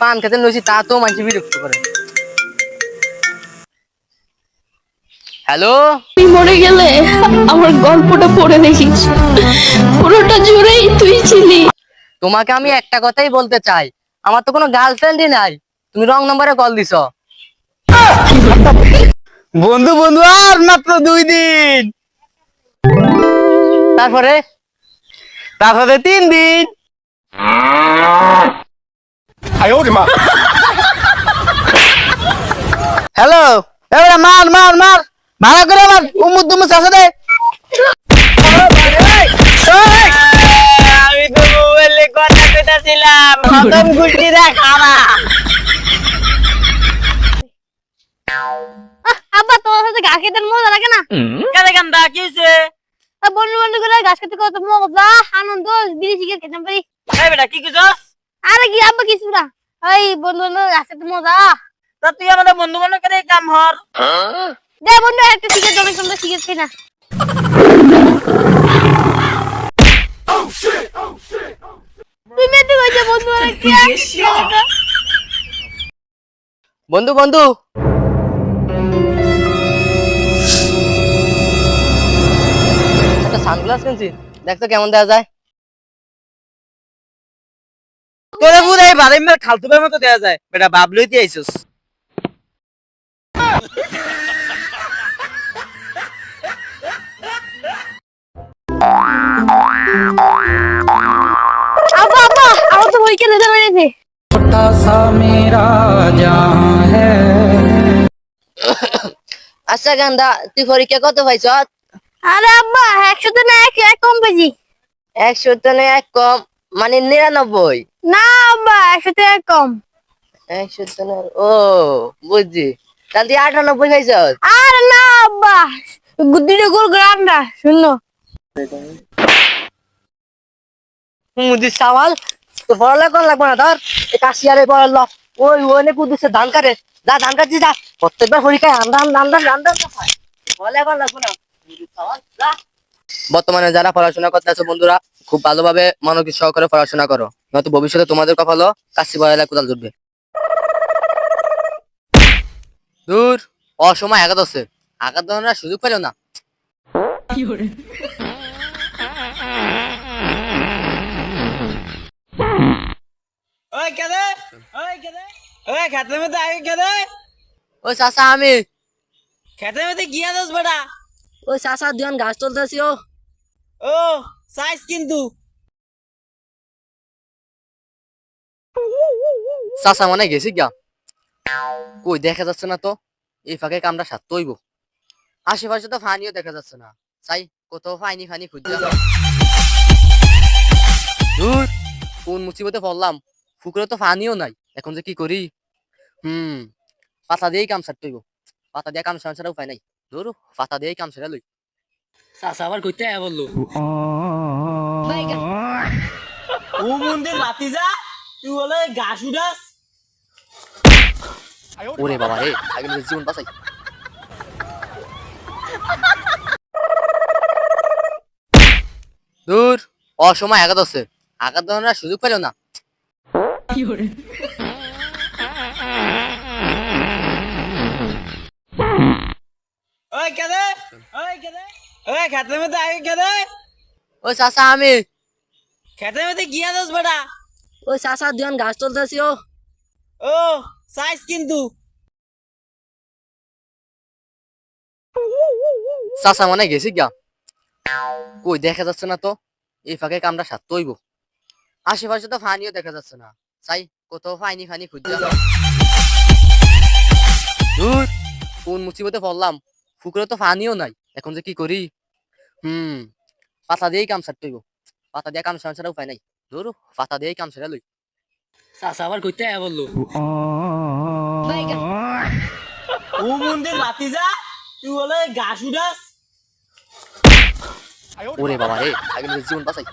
পান খেতে নইছি তা তো মানুষ বিরক্ত করে। হ্যালো? তুই মরে গেলে আমার গল্পটা পড়ে দেখিস। পুরোটা জুড়েই তুই ছিলি। তোমাকে আমি একটা কথাই বলতে চাই। আমার তো কোনো গার্লফ্রেন্ডই নাই। তুমি রং নম্বরে কল দিছ। বন্ধু বন্ধু আর মাত্র দুই দিন। তারপরে? তারপরে তিন দিন। হ্যালো এবারে মার মার মার। ভাড়া করে মার উমুক দুমুক আছে দে। আমি তো মোবাইলে কথা কইতাছিলাম। খতম গুষ্টিরা খারা আব্বা তোর সাথে ঘাস খেতে মজা লাগে না? কেন কান্দা কি হয়েছে আর বন্ধু বন্ধু করে ঘাস খেতে কত মজা আনন্দ বিড়ি সিগারেট খেতে পারি। এই বেটা কি কইছস? আরে কি আব্বা কিছু না। ওই বন্ধু বন্ধু ঘাস খেতে মজা। তা তুই আমাদের বন্ধু বান্ধব করে কাম হর? দে বন্ধু একটা সিগারেট জমে তোমরা খাই না তুমি তো কইছো বন্ধু বন্ধু বন্ধু। একটা সানগ্লাস কিনছি। দেখতো কেমন দেখা যায়। তোরে পুরো এই বাড়ি খালতুবের মতো দেয়া যায়। বেটা বাবলুই দিয়ে আব্বা আব্বা আমার তো বেরিয়েছে আচ্ছা গান্দা তুই পরীক্ষা কত পাইছ? আরে আব্বা একশো তো না এক এক কম পেয়েছি একশো টনে এক কম। মানে নিরানব্বই। না আব্বা একশো এক কম। একশো ও বুঝছি। তাহলে তুই আটানব্বই পাইছ আরে না আব্বা দুটো গোল শূন্য। মুদি সাওয়াল তো পড়ালে কোন লাগবে না ধর। কাশিয়ারে পড়াল। ওই ওনে কুদুসে ধান কাটে। যা ধান কাটছি যা। প্রত্যেকবার পরীক্ষায় আন্দার আন্দার আন্দার পড়ালে কোন লাগবে না মুদির সাওয়াল, যা। বর্তমানে যারা পড়াশোনা করতে আছে বন্ধুরা খুব ভালোভাবে মনোযোগ সহকারে পড়াশোনা করো। নয়তো ভবিষ্যতে তোমাদের কপালও কাশি বয়ালা কোদাল জুটবে দূর অসময় আঘাত আছে। আঘাত দেওয়ার সুযোগ পেল না। ওই আমি। মধ্যে গিয়া দোস বেটা। ওই চাচা দুজন গাছ তুলতেছি ও ও সাইজ কিন্তু। চাচা মানে গেছি গা কই দেখা যাচ্ছে না তো? এই ফাঁকে কামড়া সাত তৈব আশেপাশে তো ফানিও দেখা যাচ্ছে না। চাই কোথাও ফাইনি ফানি খুঁজলাম। দূর কোন মুসিবতে পড়লাম? পুকুরে তো ফানিও নাই। এখন যে কি করি? হুম পাতা দিয়েই কাম সারতে হইব। পাতা দিয়ে কাম সারা ছাড়া উপায় নাই। ধরু পাতা দিয়েই কাম সেরা লই। চাচা আবার কইতে আয়া বলল। ও মন্দির বাতি যা তুই বলে গাছ উঠাস। ওরে বাবা রে আগে নিজের জীবন বাঁচাই। দূর অসময় আঘাত আছে আঘাত দেওয়ার সুযোগ পেল না। ওই কেদে? ওই কেদে? ওই খেতের মধ্যে আগে কেদে? ওই চাচা আমি। খেতের মধ্যে গিয়া দোস বেটা? ওই চাচা দুজন গাছ তুলতেছি ও। ও সাইজ কিন্তু। চাচা মানে গেছি গা। কই দেখা যাচ্ছে না তো? এই ফাঁকে কামড়া সাত তৈব আশেপাশে তো ফানিও দেখা যাচ্ছে না। চাই কোথাও ফাইনি ফানি খুঁজলাম। কোন মুসিবতে পড়লাম? পুকুরে তো পানিও নাই। এখন যে কি করি? হুম পাতা দিয়েই কাম সারতে হইব। পাতা দিয়ে কাম সারা উপায় নাই। ধরো পাতা দিয়েই কাম সারা লই। চাষা আবার কইতে বলল। ও মন্দির বাতি যা। তুই বলে গাছ উঠাস। ওরে বাবা রে আগে জীবন বাঁচাই।